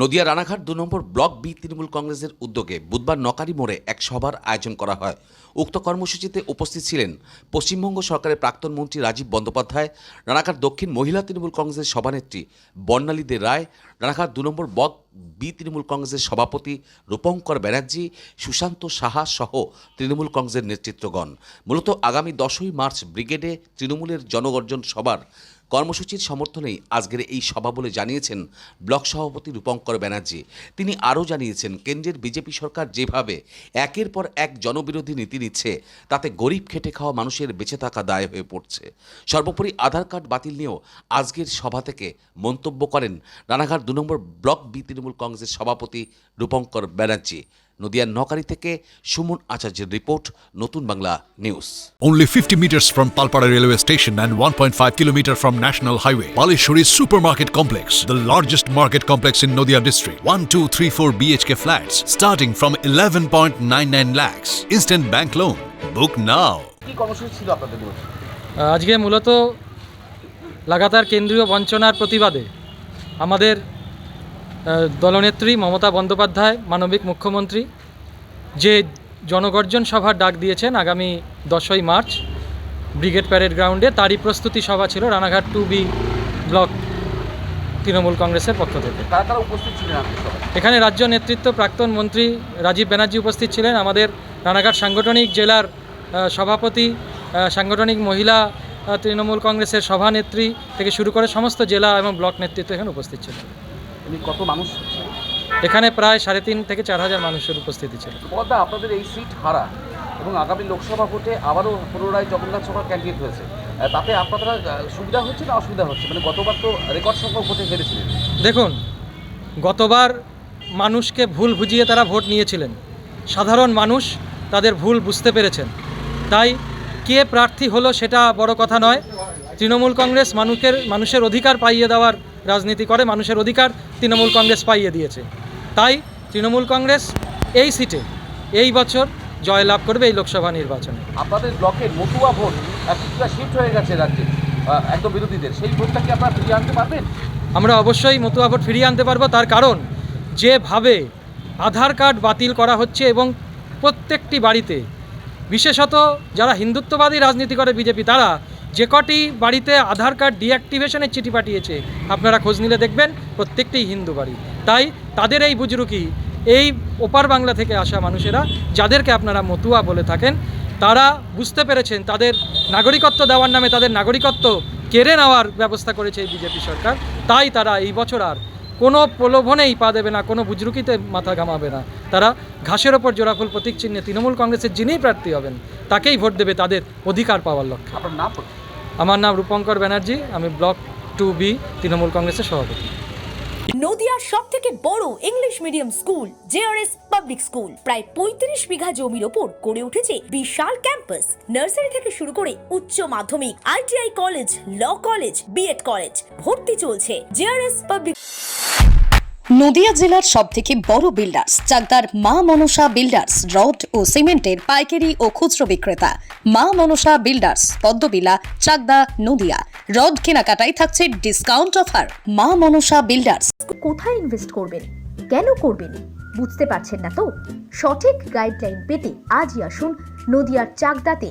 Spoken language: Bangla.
নদিয়া রানাঘাট দু নম্বর ব্লক বি তৃণমূল কংগ্রেসের উদ্যোগে বুধবার নকারি মোড়ে এক সভার আয়োজন করা হয়। উক্ত কর্মসূচিতে উপস্থিত ছিলেন পশ্চিমবঙ্গ সরকারের প্রাক্তন মন্ত্রী রাজীব বন্দ্যোপাধ্যায়, রানাঘাট দক্ষিণ মহিলা তৃণমূল কংগ্রেসের সভানেত্রী বর্ণালী দে রায়, রানাঘাট দু নম্বর ব্লক বি তৃণমূল কংগ্রেসের সভাপতি রূপঙ্কর ব্যানার্জি, সুশান্ত সাহা সহ তৃণমূল কংগ্রেসের নেতৃত্বগণ। মূলত আগামী দশই মার্চ ব্রিগেডে তৃণমূলের জনগর্জন সভার কর্মসূচির সমর্থনেই আজকের এই সভা বলে জানিয়েছেন ব্লক সভাপতি রূপঙ্কর ব্যানার্জি। তিনি আরও জানিয়েছেন, কেন্দ্রের বিজেপি সরকার যেভাবে একের পর এক জনবিরোধী নীতি নিচ্ছে, তাতে গরিব খেটে খাওয়া মানুষের বেঁচে থাকা দায় হয়ে পড়ছে। সর্বোপরি আধার কার্ড বাতিল নিয়েও আজকের সভা থেকে মন্তব্য করেন রানাঘাট দু নম্বর ব্লক বি তৃণমূল কংগ্রেসের সভাপতি রূপঙ্কর ব্যানার্জি। নদিয়ার নকারী থেকে সুমন আচার্যের রিপোর্ট নতুন Bangla news. Only fifty metres from Palpara railway station and one point five kilometre from national highway Baleshwari super market complex the largest market complex in Nadia district one two three four BHK flat starting from eleven point nine nine lakhs instant bank loan book now আজকে মূলত লাগাতার কেন্দ্রীয় বঞ্চনার প্রতিবাদে আমাদের দলনেত্রী মমতা বন্দ্যোপাধ্যায় মানবিক মুখ্যমন্ত্রী যে জনগর্জন সভার ডাক দিয়েছেন আগামী দশই মার্চ ব্রিগেড প্যারেড গ্রাউন্ডে তারই প্রস্তুতি সভা ছিল Ranaghat two B block Trinamool কংগ্রেসের পক্ষ থেকে। এখানে রাজ্য নেতৃত্ব প্রাক্তন মন্ত্রী রাজীব ব্যানার্জি উপস্থিত ছিলেন আমাদের রানাঘাট সাংগঠনিক জেলার সভাপতি সাংগঠনিক মহিলা তৃণমূল কংগ্রেসের সভানেত্রী থেকে শুরু করে সমস্ত জেলা এবং ব্লক নেতৃত্ব এখানে উপস্থিত ছিলেন। কত মানুষ? এখানে প্রায় সাড়ে তিন থেকে চার হাজার মানুষের উপস্থিতি ছিল। বলদা আপনাদের এই সিট হারা এবং আগামী লোকসভা ভোটে আবারও পুনরায় জগন্নাথ সভা ক্যান্ডিডেট হয়েছে। তাতে আপনারা সুবিধা হচ্ছে না অসুবিধা হচ্ছে? মানে গতবার তো রেকর্ড সংখ্যক ভোটে হেরেছিলেন। দেখুন গতবার মানুষকে ভুল বুঝিয়ে তারা ভোট নিয়েছিলেন। সাধারণ মানুষ তাদের ভুল বুঝতে পেরেছেন। তাই কে প্রার্থী হলো সেটা বড় কথা নয়। তৃণমূল কংগ্রেস মানুষের মানুষের অধিকার পাইয়ে দেওয়ার রাজনীতি করে মানুষের অধিকার তৃণমূল কংগ্রেস পাইয়ে দিয়েছে। তাই তৃণমূল কংগ্রেস এই সিটে এই বছর জয়লাভ করবে এই লোকসভা নির্বাচনে। আপনাদের ব্লকের মতুয়া ভোট কিছুটা শিফট হয়ে গেছে রাজ্যে একদম বিরোধীদের। সেই ভোটটা কি আপনারা ফিরিয়ে আনতে পারবেন? আমরা অবশ্যই মতুয়া ভোট ফিরিয়ে আনতে পারব তার কারণ যেভাবে আধার কার্ড বাতিল করা হচ্ছে এবং প্রত্যেকটি বাড়িতে বিশেষত যারা হিন্দুত্ববাদী রাজনীতি করে বিজেপি তারা যে কটি বাড়িতে আধার কার্ড ডিঅ্যাক্টিভেশনের চিঠি পাঠিয়েছে, আপনারা খোঁজ নিলে দেখবেন প্রত্যেকটি হিন্দু বাড়ি। তাই তাদের এই বুজরুকি, এই ওপার বাংলা থেকে আসা মানুষেরা, যাদেরকে আপনারা মতুয়া বলে থাকেন, তারা বুঝতে পেরেছেন তাদের নাগরিকত্ব দেওয়ার নামে তাদের নাগরিকত্ব কেড়ে নেওয়ার ব্যবস্থা করেছে এই বিজেপি সরকার। তাই তারা এই বছর আর কোনো প্রলোভনেই পা দেবে না, কোনো বুজরুকিতে মাথা ঘামাবে না। তারা ঘাসের ওপর জোড়াফুল প্রতীক চিহ্নে তৃণমূল কংগ্রেসের যিনিই প্রার্থী হবেন তাকেই ভোট দেবে তাদের অধিকার পাওয়ার লক্ষ্যে। আমার নাম রূপঙ্কর ব্যানার্জি আমি ব্লক টু বি তৃণমূল কংগ্রেসের সভাপতি। নদিয়ার সব থেকে বড় English medium school JRS public school. প্রায় পঁয়ত্রিশ বিঘা জমির ওপর গড়ে উঠেছে বিশাল ক্যাম্পাস। নার্সারি থেকে শুরু করে উচ্চ মাধ্যমিক ITI college law college B Ed college ভর্তি চলছে জেআরএস পাবলিক নদিয়া জেলার সব থেকে বড় বিল্ডার্স চাকদার মা মনসা বিল্ডার্স রড ও সিমেন্টের পাইকারি ও খুচরো বিক্রেতা। মা মনসা বিল্ডার্স পদ্মবিলা, চাকদা, নদিয়া। রড কেনাকাটায় থাকছে ডিসকাউন্ট অফার মা মনসা বিল্ডার্স কোথায় ইনভেস্ট করবেন? কেন করবেন? বুঝতে পারছেন না তো? সঠিক গাইডলাইন পেতে আজই আসুন নদিয়ার চাকদাতে।